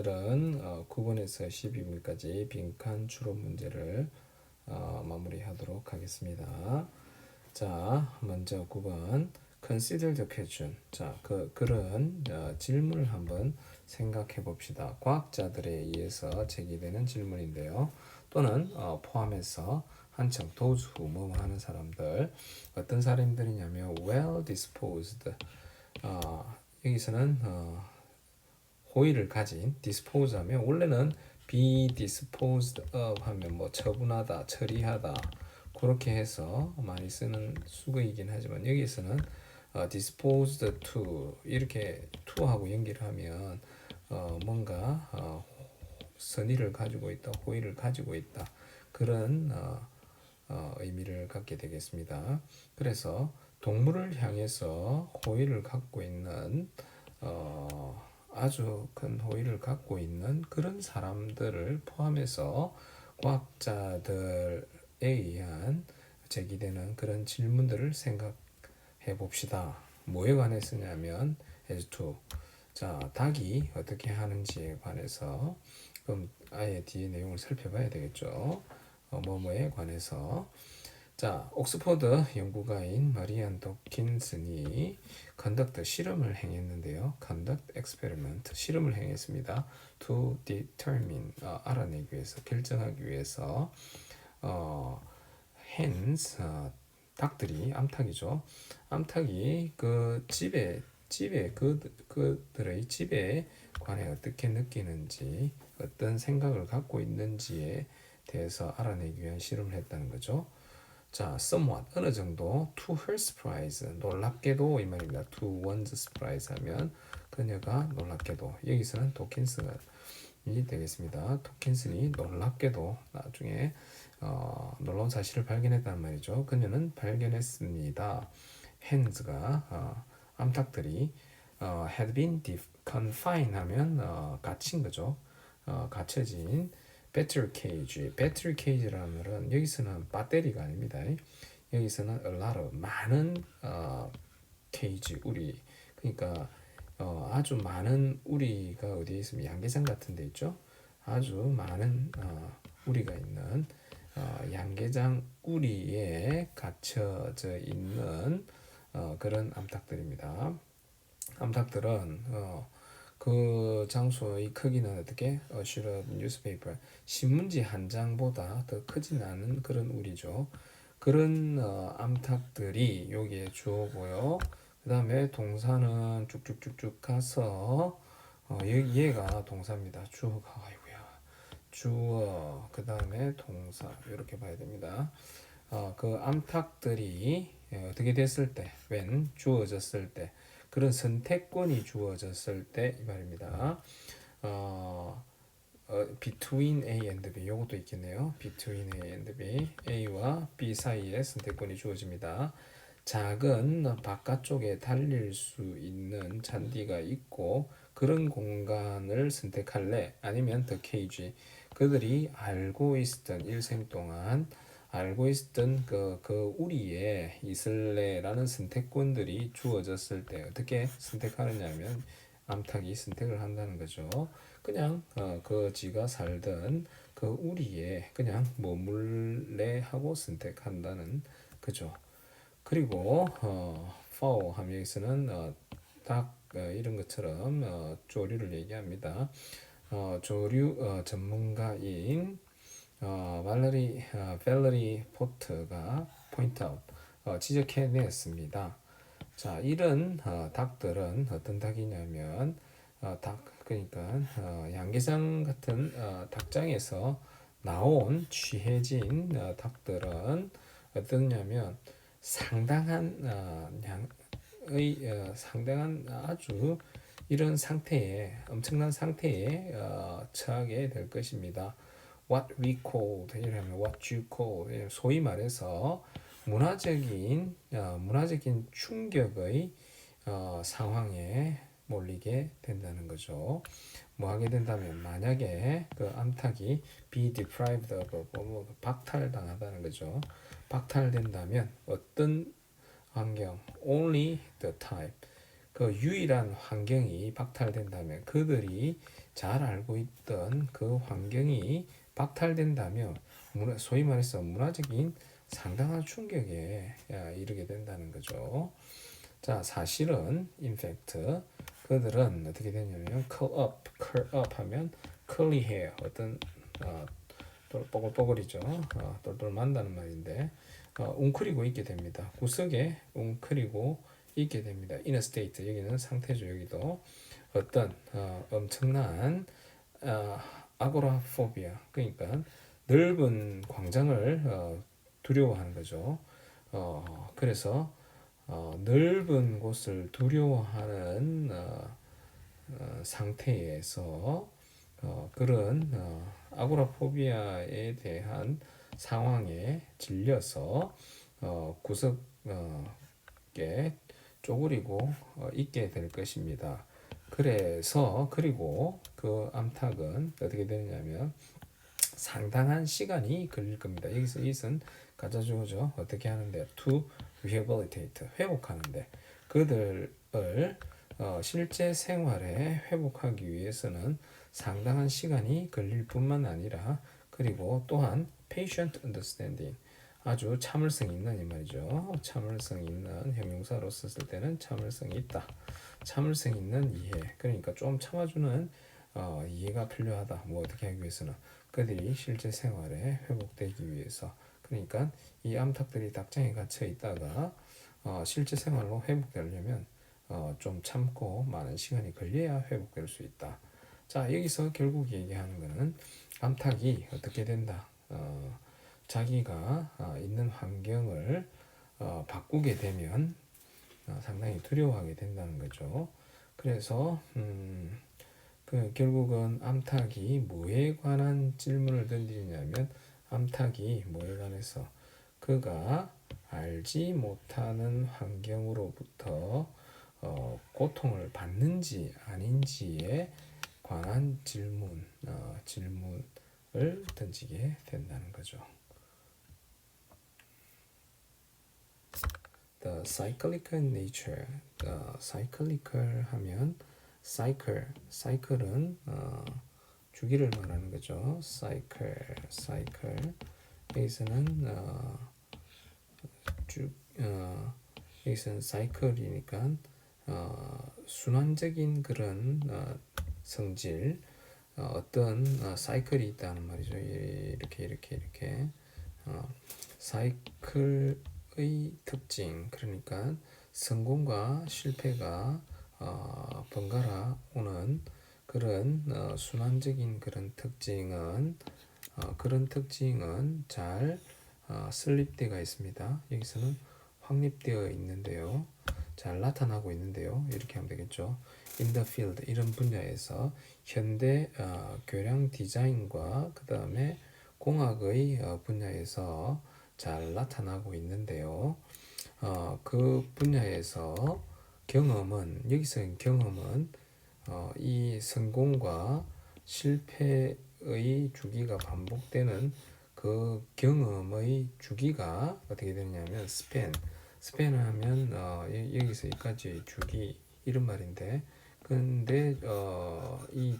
오늘은 어, 9번에서 12번까지 빈칸 추론 문제를 어, 마무리하도록 하겠습니다. 자, 먼저 9번 Consider the question. 자, 그 그런 어, 질문을 한번 생각해 봅시다. 과학자들에 의해서 제기되는 질문인데요. 또는 어, 포함해서 한층 도주 뭐 하는 사람들 어떤 사람들이냐면 well disposed. 어, 여기서는 어, 호의를 가진 dispose 하면 원래는 be disposed of 하면 뭐 처분하다, 처리하다 그렇게 해서 많이 쓰는 수거이긴 하지만 여기서는 어, disposed to 이렇게 to하고 연결을 하면 어, 뭔가 어, 선의를 가지고 있다, 호의를 가지고 있다 그런 어, 어, 의미를 갖게 되겠습니다. 그래서 동물을 향해서 호의를 갖고 있는 어, 아주 큰 호의를 갖고 있는 그런 사람들을 포함해서 과학자들에 의한 제기되는 그런 질문들을 생각해 봅시다. 뭐에 관해서냐면 as to 자 닭이 어떻게 하는지에 관해서 그럼 아예 뒤에 내용을 살펴봐야 되겠죠. 어, 뭐뭐에 관해서 자, 옥스퍼드 연구가인 마리안 도킨슨이 conduct 실험을 행했는데요. conduct experiment 실험을 행했습니다. to determine 어, 알아내기 위해서 결정하기 위해서 어, hens 어, 닭들이 암탉이죠. 암탉이 그 집에 집에 그 그들의 집에 관해 어떻게 느끼는지 어떤 생각을 갖고 있는지에 대해서 알아내기 위한 실험을 했다는 거죠. 자, somewhat 어느 정도 to her surprise 놀랍게도 이 말입니다. to one's surprise 하면 그녀가 놀랍게도 여기서는 도킨스가 이 되겠습니다. 도킨슨이 놀랍게도 나중에 어, 놀라운 사실을 발견했다는 말이죠. 그녀는 발견했습니다. hens가 어, 암탉들이 어, had been confined 하면 어, 갇힌 거죠. 어, 갇혀진 배터리 케이지, 배터리 케이지라는 말은 여기서는 배터리가 아닙니다. 여기서는 a lot 많은 어, 케이지 우리 그러니까 어, 아주 많은 우리가 어디에 있으면 양계장 같은 데 있죠. 아주 많은 어, 우리가 있는 어, 양계장 우리에 갇혀져 있는 어, 그런 암탉들입니다. 암탉들은 어, 그 장소의 크기는 어떻게 어, 실업 뉴스페이퍼 신문지 한 장보다 더 크진 않은 그런 우리죠. 그런 어, 암탉들이 여기에 주어고요. 그 다음에 동사는 쭉쭉쭉쭉 가서 어, 얘가 동사입니다. 주어가 아이고야. 주어 그 다음에 동사 이렇게 봐야 됩니다. 어, 그 암탉들이 예, 어떻게 됐을 때, when 주어졌을 때 그런 선택권이 주어졌을 때 이 말입니다. 어, 어, between A and B 이것도 있겠네요. between A and B A와 B 사이에 선택권이 주어집니다. 작은 바깥쪽에 달릴 수 있는 잔디가 있고 그런 공간을 선택할래 아니면 더 케이지 그들이 알고 있었던 일생 동안 알고 있었던 그, 그 우리의 있을래라는 선택권들이 주어졌을 때 어떻게 선택하느냐면 암탉이 선택을 한다는 거죠. 그냥 어, 그 지가 살던 그 우리에 그냥 머물래 하고 선택한다는 거죠. 그리고 어, fall 하면 여기서는 어, 닭 어, 이런 것처럼 어, 조류를 얘기합니다. 어, 조류 어, 전문가인 어, 말러리 어, 벨러리 포트가 포인트 아웃 어, 지적해냈습니다. 자, 이런 어, 닭들은 어떤 닭이냐면 어, 닭 그러니까 어, 양계장 같은 어, 닭장에서 나온 취해진 어, 닭들은 어떠냐면 상당한 어, 양의 어, 상당한 아주 이런 상태에 엄청난 상태에 어, 처하게 될 것입니다. What we call 이라면 what you call 소위 말해서 문화적인 어, 문화적인 충격의 어, 상황에 몰리게 된다는 거죠. 뭐 하게 된다면 만약에 그 암탉이 be deprived of 뭐, 뭐 박탈당하다는 거죠. 박탈된다면 어떤 환경 only the type 그 유일한 환경이 박탈된다면 그들이 잘 알고 있던 그 환경이 박탈된다면 문화, 소위 말해서 문화적인 상당한 충격에 야, 이르게 된다는 거죠. 자, 사실은 fact 그들은 어떻게 되냐면 curl up, curl up 하면 curly hair 어떤 어, 똘- 뽀글뽀글이죠. 어, 똘똘 만다는 말인데 어, 웅크리고 있게 됩니다. 구석에 웅크리고 있게 됩니다. in a state 여기는 상태죠. 여기도 어떤 어, 엄청난 어, 아고라포비아 그러니까 넓은 광장을 어, 두려워하는 거죠. 어, 그래서 어, 넓은 곳을 두려워하는 어, 어, 상태에서 어, 그런 어, 아고라포비아에 대한 상황에 질려서 어, 구석에 쪼그리고 어, 있게 될 것입니다. 그래서 그리고 그 암탉은 어떻게 되느냐면 상당한 시간이 걸릴 겁니다. 여기서 이것은 가짜 주어죠. 어떻게 하는데 to rehabilitate 회복하는데 그들을 어, 실제 생활에 회복하기 위해서는 상당한 시간이 걸릴 뿐만 아니라 그리고 또한 patient understanding 아주 참을성 있는 이 말이죠. 참을성 있는 형용사로 썼을 때는 참을성이 있다. 참을성 있는 이해. 그러니까 좀 참아주는 어, 이해가 필요하다. 뭐 어떻게 하기 위해서는 그들이 실제 생활에 회복되기 위해서. 그러니까 이 암탉들이 닭장에 갇혀 있다가 어, 실제 생활로 회복되려면 어, 좀 참고 많은 시간이 걸려야 회복될 수 있다. 자 여기서 결국 얘기하는 거는 암탉이 어떻게 된다. 어, 자기가 어, 있는 환경을 어, 바꾸게 되면 어, 상당히 두려워하게 된다는 거죠. 그래서 음, 그 결국은 암탉이 뭐에 관한 질문을 던지냐면 암탉이 뭐에 관해서 그가 알지 못하는 환경으로부터 어, 고통을 받는지 아닌지에 관한 질문 어, 질문을 던지게 된다는 거죠. The cyclical nature, 어, cyclical 하면 cycle, cycle은 어, 주기를 말하는 거죠. cycle, cycle. 여기서는 어, 주, 어, 여기서는 cycle이니까 어, 순환적인 그런 어, 성질, 어, 어떤 어, 사이클이 있다는 말이죠. 이렇게 이렇게 이렇게 어, 사이클 의 특징 그러니까 성공과 실패가 어, 번갈아 오는 그런 어, 순환적인 그런 특징은 어, 그런 특징은 잘 어, 설립되어 있습니다. 여기서는 확립되어 있는데요. 잘 나타나고 있는데요. 이렇게 하면 되겠죠. In the field 이런 분야에서 현대 어, 교량 디자인과 그 다음에 공학의 어, 분야에서 잘 나타나고 있는데요. 어, 그 분야에서 경험은 여기서 경험은 어, 이 성공과 실패의 주기가 반복되는 그 경험의 주기가 어떻게 되냐면 스팬. 스팬 하면 어, 여- 여기서 여기까지 주기 이런 말인데. 근데 어, 이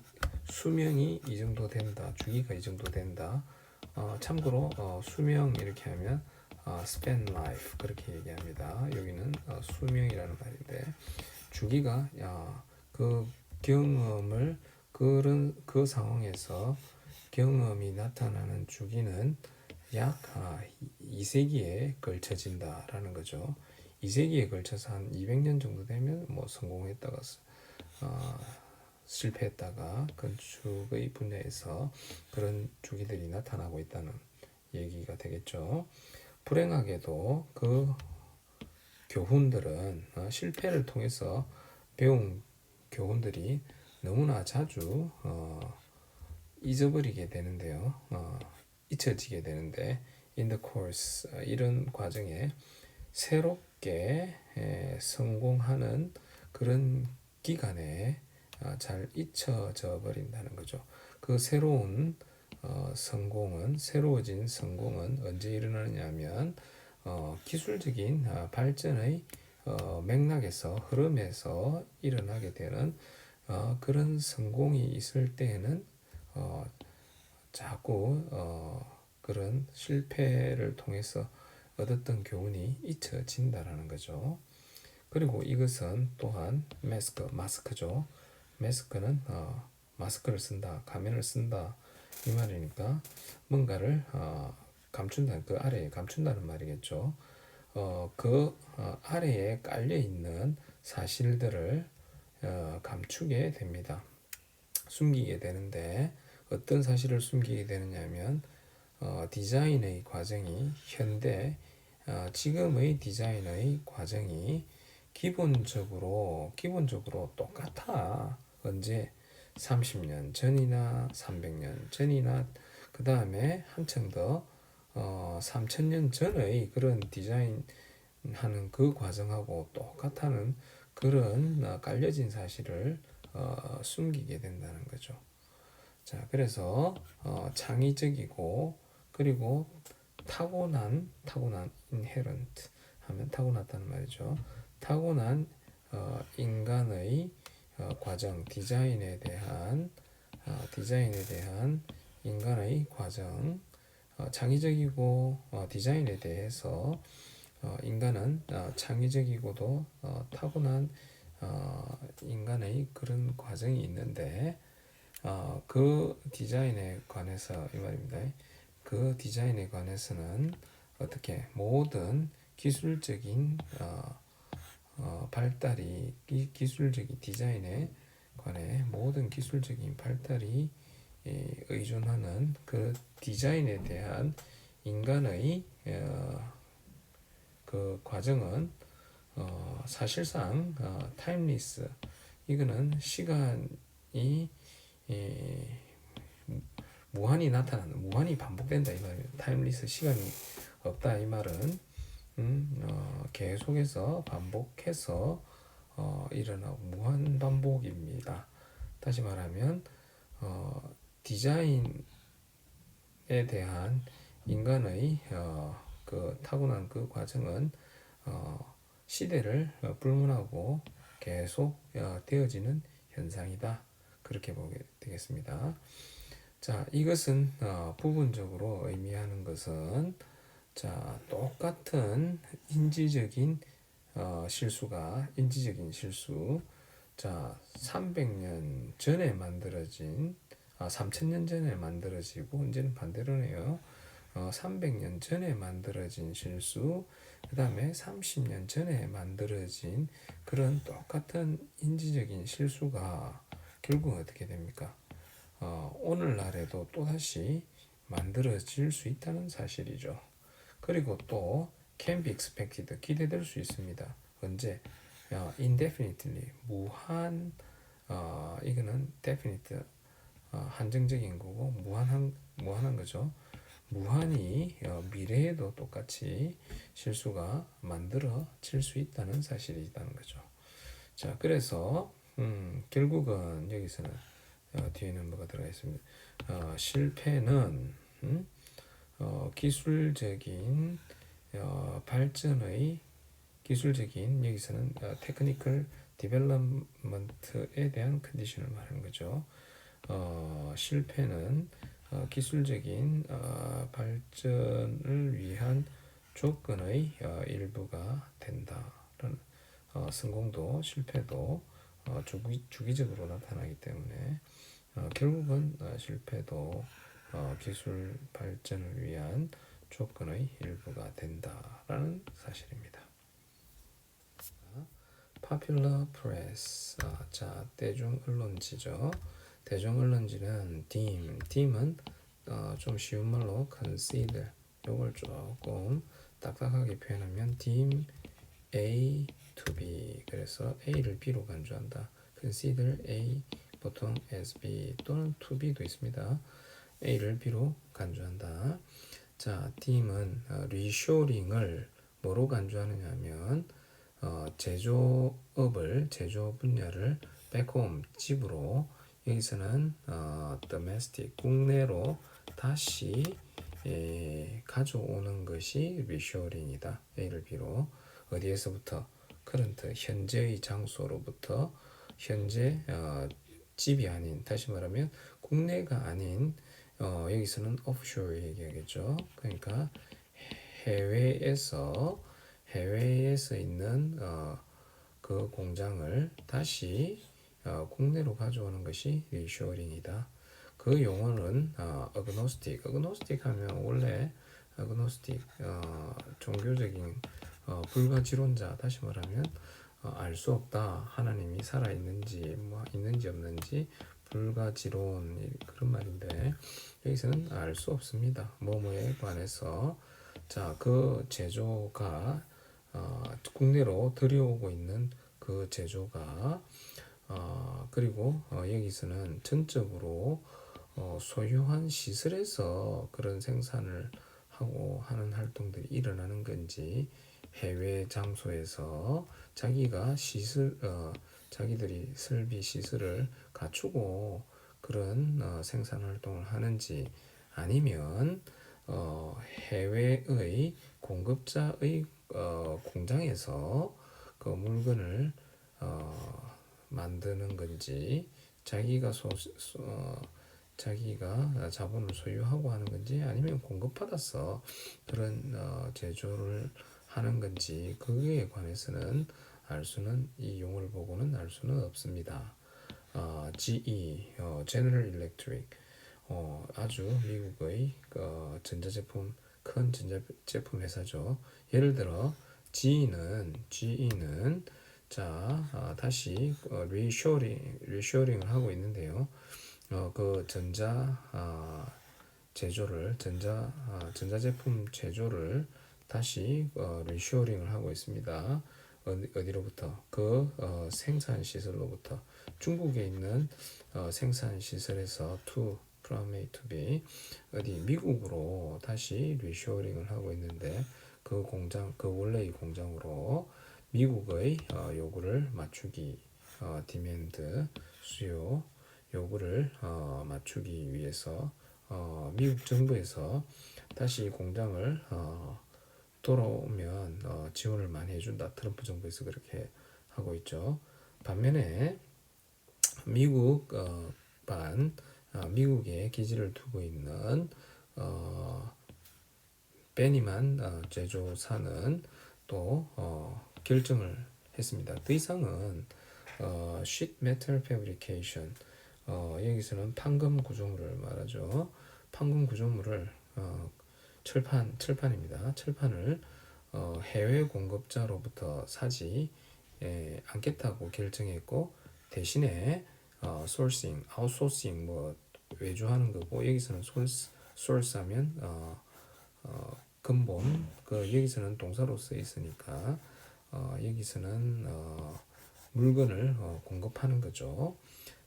수명이 이 정도 된다 주기가 이 정도 된다 어, 참고로 어, 수명 이렇게 하면 어, span life 그렇게 얘기합니다 여기는 어, 수명이라는 말인데 주기가 야, 그 경험을 그런 그 상황에서 경험이 나타나는 주기는 약 아, 2세기에 걸쳐진다라는 거죠. 2세기에 걸쳐서 한 200년 정도 되면 뭐 성공했다가 어, 실패했다가 건축의 분야에서 그런 주기들이 나타나고 있다는 얘기가 되겠죠. 불행하게도 그 교훈들은 어, 실패를 통해서 배운 교훈들이 너무나 자주 어, 잊어버리게 되는데요. 어, 잊혀지게 되는데 in the course 어, 이런 과정에 새롭게 에, 성공하는 그런 기간에 어, 잘 잊혀져 버린다는 거죠. 그 새로운 어, 성공은 새로워진 성공은 언제 일어나느냐면 어, 기술적인 아, 발전의 어, 맥락에서 흐름에서 일어나게 되는 어, 그런 성공이 있을 때에는 어, 자꾸 어, 그런 실패를 통해서 얻었던 교훈이 잊혀진다라는 거죠. 그리고 이것은 또한 마스크, 마스크죠. 마스크는 어, 마스크를 쓴다, 가면을 쓴다 이 말이니까 뭔가를 어, 감춘다, 그 아래에 감춘다는 말이겠죠. 어, 그 어, 아래에 깔려 있는 사실들을 어, 감추게 됩니다. 숨기게 되는데 어떤 사실을 숨기게 되느냐면 어, 디자인의 과정이 현대 어, 지금의 디자인의 과정이 기본적으로 기본적으로 똑같아. 언제 30년 전이나 300년 전이나 그 다음에 한층 더 어, 3000년 전의 그런 디자인 하는 그 과정하고 똑같다는 그런 어, 깔려진 사실을 어, 숨기게 된다는 거죠. 자, 그래서 어, 창의적이고 그리고 타고난 타고난 inherent 하면 타고났다는 말이죠. 타고난 어, 인간의 어, 과정 디자인에 대한 어, 디자인에 대한 인간의 과정 어, 창의적이고 어, 디자인에 대해서 어, 인간은 어, 창의적이고도 어, 타고난 어, 인간의 그런 과정이 있는데 어, 그 디자인에 관해서 이 말입니다. 그 디자인에 관해서는 어떻게 모든 기술적인 어, 어, 발달이 기, 기술적인 디자인에 관해 모든 기술적인 발달이 예, 의존하는 그 디자인에 대한 인간의 어, 그 과정은 어, 사실상 어, 타임리스 이거는 시간이 예, 무한히 나타나는 무한히 반복된다 이 말이에요. 타임리스 시간이 없다 이 말은 음, 어, 계속해서 반복해서 어, 일어나고 무한 반복입니다. 다시 말하면 어, 디자인에 대한 인간의 어, 그 타고난 그 과정은 어, 시대를 어, 불문하고 계속 어, 되어지는 현상이다. 그렇게 보게 되겠습니다. 자, 이것은 어, 부분적으로 의미하는 것은 자, 똑같은 인지적인 어, 실수가 인지적인 실수. 자, 300년 전에 만들어진 아, 3000년 전에 만들어지고 이제는 반대로네요. 어, 300년 전에 만들어진 실수, 그 다음에 30년 전에 만들어진 그런 똑같은 인지적인 실수가 결국 어떻게 됩니까? 어, 오늘날에도 또다시 만들어질 수 있다는 사실이죠. 그리고 또 can be expected 기대될 수 있습니다. 언제? 어, indefinitely 무한 어, 이거는 definite 어, 한정적인 거고 무한한 무한한 거죠. 무한히 어, 미래에도 똑같이 실수가 만들어질 수 있다는 사실이 있다는 거죠. 자, 그래서 음, 결국은 여기서는 어, 뒤에는 뭐가 들어가 있습니다. 어, 실패는 음, 어, 기술적인 어, 발전의 기술적인 여기서는 어, 테크니컬 디벨롭먼트에 대한 컨디션을 말하는 거죠. 어, 실패는 어, 기술적인 어, 발전을 위한 조건의 어, 일부가 된다라는 어, 성공도 실패도 어, 주기, 주기적으로 나타나기 때문에 어, 결국은 어, 실패도 어, 기술 발전을 위한 조건의 일부가 된다라는 사실입니다. Popular Press, 아, 자 대중 언론지죠. 대중 언론지는 deem, deem은 어, 좀 쉬운 말로 consider, 요걸 조금 딱딱하게 표현하면 deem A to B, 그래서 A를 B로 간주한다. consider A 보통 as B 또는 to B도 있습니다. A를 B로 간주한다. 자, 어, 리쇼링을 뭐로 간주하느냐 하면 어, 제조업을 제조 분야를 백홈 집으로 여기서는 어, domestic 국내로 다시 예, 가져오는 것이 리쇼링이다. A를 B로 어디에서부터 current 현재의 장소로부터 현재 어, 집이 아닌 다시 말하면 국내가 아닌 어, 여기서는 offshore 얘기하겠죠. 그러니까 해외에서 해외에서 있는 어, 그 공장을 다시 어, 국내로 가져오는 것이 리쇼링이다. 그 용어는 어, agnostic. agnostic 하면 원래 agnostic 어, 종교적인 어, 불가지론자 다시 말하면 어, 알수 없다. 하나님이 살아 있는지 뭐 있는지 없는지 불가지론 그런 말인데 여기서는 알 수 없습니다. 뭐뭐에 관해서 자 그 제조가 어, 국내로 들여오고 있는 그 제조가 어, 그리고 어, 여기서는 전적으로 어, 소유한 시설에서 그런 생산을 하고 하는 활동들이 일어나는 건지 해외 장소에서 자기가 시설 어, 자기들이 설비 시설을 갖추고 그런 어, 생산 활동을 하는지 아니면 어, 해외의 공급자의 어, 공장에서 그 물건을 어, 만드는 건지 자기가 소, 소 어, 자기가 자본을 소유하고 하는 건지 아니면 공급받아서 그런 어, 제조를 하는 건지 그에 관해서는 알 수는 이 용어를 보고는 알 수는 없습니다. 어, GE, 어, General Electric, 어, 아주 미국의 어, 전자제품 큰 전자제품 회사죠. 예를 들어 GE는 GE는 자 아, 다시 어, 리쇼링 리쇼링을 하고 있는데요. 어, 그 전자 아, 제조를 전자 아, 전자제품 제조를 다시 어, 리쇼링을 하고 있습니다. 어디, 어디 로부터? 그 어, 생산 시설로부터. 중국에 있는 어, 생산 시설에서 to from A to B 어디 미국으로 다시 리쇼링을 하고 있는데 그 공장 그 원래의 공장으로 미국의 어, 요구를 맞추기 어, 디맨드 수요 요구를 어, 맞추기 위해서 어, 미국 정부에서 다시 공장을 어, 돌아오면 어, 지원을 많이 해준다. 트럼프 정부에서 그렇게 하고 있죠. 반면에 미국 어, 반 어, 미국에 기지를 두고 있는 어, 베니만 어, 제조사는 또 어, 결정을 했습니다. 그 이상은 어, sheet metal fabrication 어, 여기서는 판금 구조물을 말하죠. 판금 구조물을 어, 철판 철판입니다. 철판을 어, 해외 공급자로부터 사지 예, 않겠다고 결정했고 대신에 어, sourcing, outsourcing 뭐 외주하는 거고 여기서는 source, source 하면 어, 어, 근본 그 여기서는 동사로 쓰여 있으니까 어, 여기서는 어, 물건을 어, 공급하는 거죠.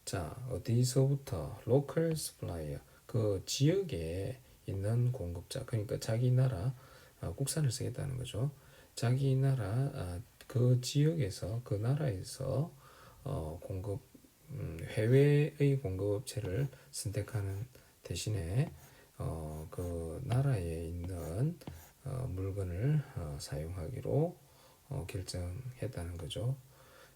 자 어디서부터 local supplier 그 지역에 있는 공급자 그러니까 자기 나라 어, 국산을 쓰겠다는 거죠. 자기 나라 아, 그 지역에서 그 나라에서 어, 공급 음, 해외의 공급업체를 선택하는 대신에 어, 그 나라에 있는 어, 물건을 어, 사용하기로 어, 결정했다는 거죠.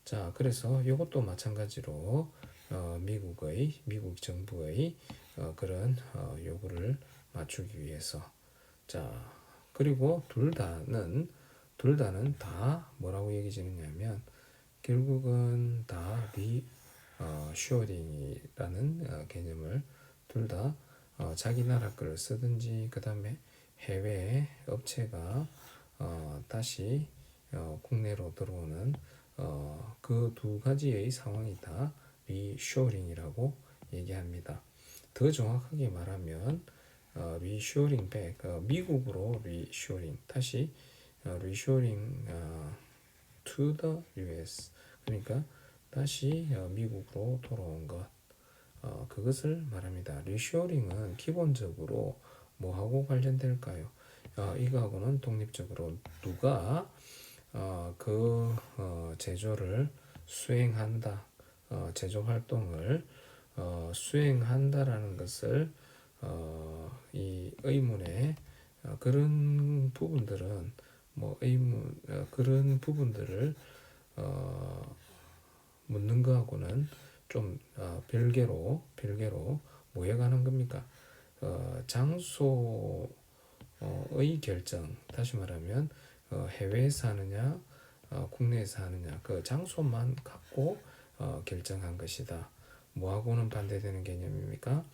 자, 그래서 이것도 마찬가지로 어, 미국의 미국 정부의 어, 그런 어, 요구를 맞추기 위해서 자 그리고 둘 다는 둘 다는 다 뭐라고 얘기지느냐면 결국은 다리 어, 쇼딩이라는 어, 개념을 둘 다 어, 자기 나라 거를 쓰든지 그 다음에 해외 업체가 어, 다시 어, 국내로 들어오는 어, 그 두 가지의 상황이 다 리쇼링이라고 얘기합니다. 더 정확하게 말하면 어, 리쇼링 백 어, 미국으로 리쇼링 다시 어, 리쇼링 어, to the US 그러니까 다시 어, 미국으로 돌아온 것 어, 그것을 말합니다. 리쇼링은 기본적으로 뭐하고 관련될까요? 어, 이거하고는 독립적으로 누가 어, 그 어, 제조를 수행한다, 어, 제조 활동을 어, 수행한다라는 것을 어, 이 의문에 어, 그런 부분들은 뭐 의문 어, 그런 부분들을 어, 묻는 거하고는 좀 어, 별개로 별개로 관한 겁니까? 어, 장소의 결정 다시 말하면 어, 해외에서 하느냐 어, 국내에서 하느냐 그 장소만 갖고 어, 결정한 것이다. 뭐하고는 반대되는 개념입니까?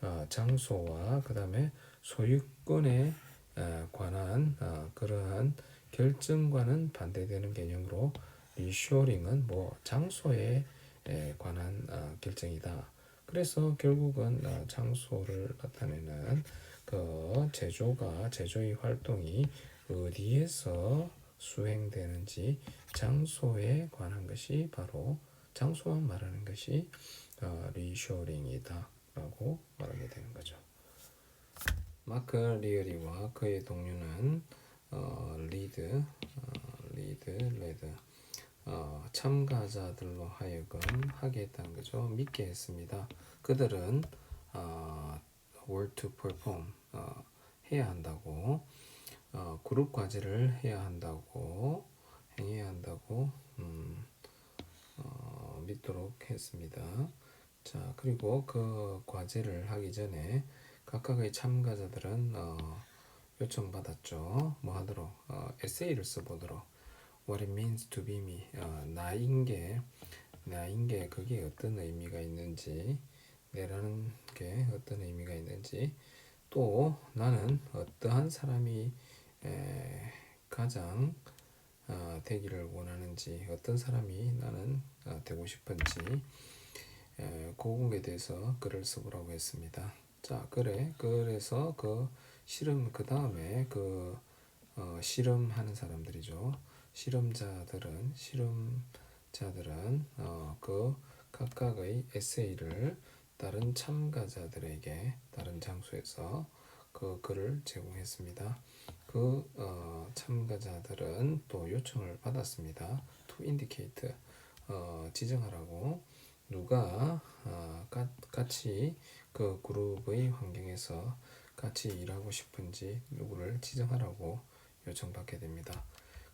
어, 장소와 그 다음에 소유권에 어, 관한 어, 그러한 결정과는 반대되는 개념으로 리쇼링은 뭐 장소에 에 관한 어, 결정이다. 그래서 결국은 어, 장소를 나타내는 그 제조가 제조의 활동이 어디에서 수행되는지 장소에 관한 것이 바로 장소만 말하는 것이 어, 리쇼링이다 라고 말하게 되는 거죠. 마크 리어리와 그의 동료는 어, 리드, 어, 리드, 레드 어, 참가자들로 하여금 하게 했다는 거죠. 믿게 했습니다. 그들은 어, were to perform 어, 해야 한다고 어, 그룹 과제를 해야 한다고 행해야 한다고 음, 어, 믿도록 했습니다. 자 그리고 그 과제를 하기 전에 각각의 참가자들은 어, 요청받았죠. 뭐 하도록 어, 에세이를 써보도록 What it means to be me 어, 나인 게 나인 게 그게 어떤 의미가 있는지 내라는 게 어떤 의미가 있는지 또 나는 어떠한 사람이 에, 가장 어, 되기를 원하는지 어떤 사람이 나는 어, 되고 싶은지 에, 그거에 대해서 글을 써보라고 했습니다. 자, 그래. 그래서 그 실험 그 다음에 그 어, 실험하는 사람들이죠. 실험자들은 실험자들은 어, 그 각각의 에세이를 다른 참가자들에게 다른 장소에서 그 글을 제공했습니다. 그 어, 참가자들은 또 요청을 받았습니다. To indicate 어, 지정하라고 누가 어, 가, 같이 그 그룹의 환경에서 같이 일하고 싶은지 누구를 지정하라고 요청받게 됩니다.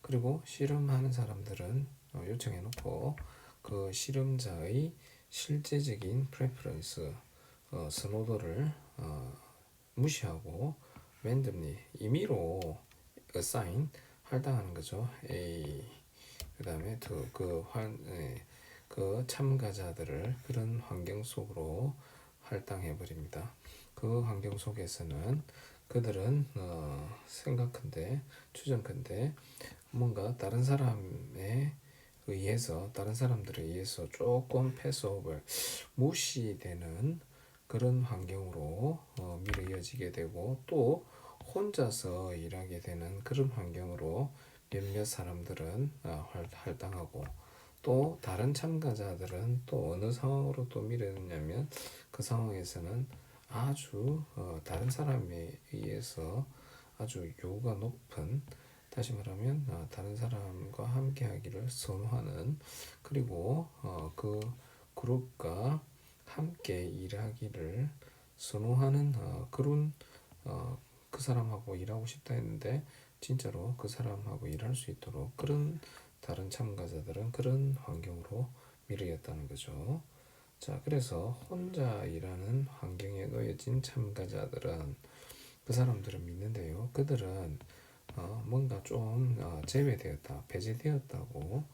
그리고 실험하는 사람들은 어, 요청해 놓고 그 실험자의 실제적인 프레퍼런스 어, 선호도를 어, 무시하고 randomly 임의로 assign 할당하는 거죠. A 그다음에 그 그 환 예, 그 참가자들을 그런 환경 속으로 할당해 버립니다. 그 환경 속에서는 그들은 어, 생각한데 추정컨대 뭔가 다른 사람에 의해서 다른 사람들에 의해서 조금 패스오버 무시되는 그런 환경으로 어, 미뤄져지게 되고 또 혼자서 일하게 되는 그런 환경으로 몇몇 사람들은 어, 활, 할당하고 또 다른 참가자들은 또 어느 상황으로 또 미루냐면 그 상황에서는 아주 어, 다른 사람에 의해서 아주 요구가 높은 다시 말하면 어, 다른 사람과 함께 하기를 선호하는 그리고 어, 그 그룹과 함께 일하기를 선호하는 어, 그런 어, 그 사람하고 일하고 싶다 했는데 진짜로 그 사람하고 일할 수 있도록 그런 다른 참가자들은 그런 환경으로 미루었다는 거죠. 자, 그래서 혼자 일하는 환경에 놓여진 참가자들은 그 사람들은 믿는데요. 그들은 어, 뭔가 좀 어, 제외되었다, 배제되었다고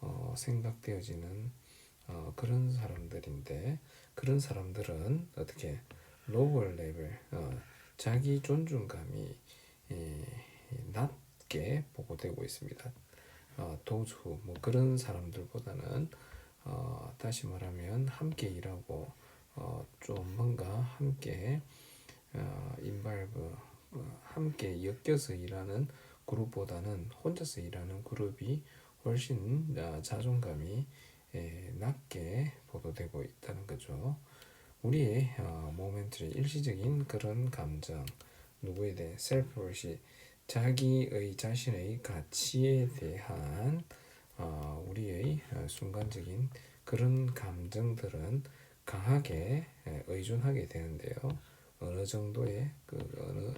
어, 생각되어지는 어, 그런 사람들인데 그런 사람들은 어떻게 로벌 레벨 어, 자기 존중감이 예, 낮게 보고되고 있습니다. 어, 도주 뭐 그런 사람들보다는 어, 다시 말하면 함께 일하고 어, 좀 뭔가 함께 어, 인발브 어, 함께 엮여서 일하는 그룹보다는 혼자서 일하는 그룹이 훨씬 어, 자존감이 에, 낮게 보도되고 있다는 거죠. 우리의 어, 모멘트리 일시적인 그런 감정 누구에 대해 셀프월시 자기의 자신의 가치에 대한 어, 우리의 어, 순간적인 그런 감정들은 강하게 에, 의존하게 되는데요. 어느 정도의 그 어느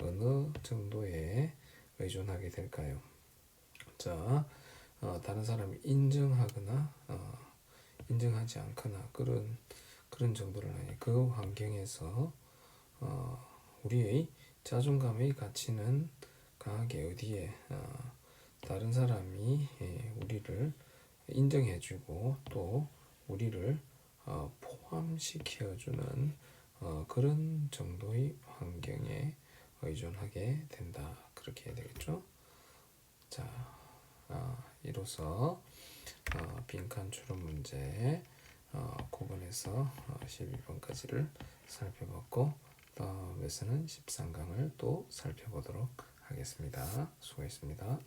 어느 정도에 의존하게 될까요? 자, 어, 다른 사람이 인정하거나 어, 인정하지 않거나 그런 그런 정도를 아니 그 환경에서 어, 우리의 자존감의 가치는 강하게 어디에 어, 다른 사람이 예, 우리를 인정해주고 또 우리를 어, 포함시켜주는 어, 그런 정도의 환경에 의존하게 된다 그렇게 해야 되겠죠. 자, 어, 이로써 어, 빈칸 추론 문제 어, 9번에서 어, 12번까지를 살펴봤고 다음에서는 13강을 또 살펴보도록 하겠습니다. 수고했습니다.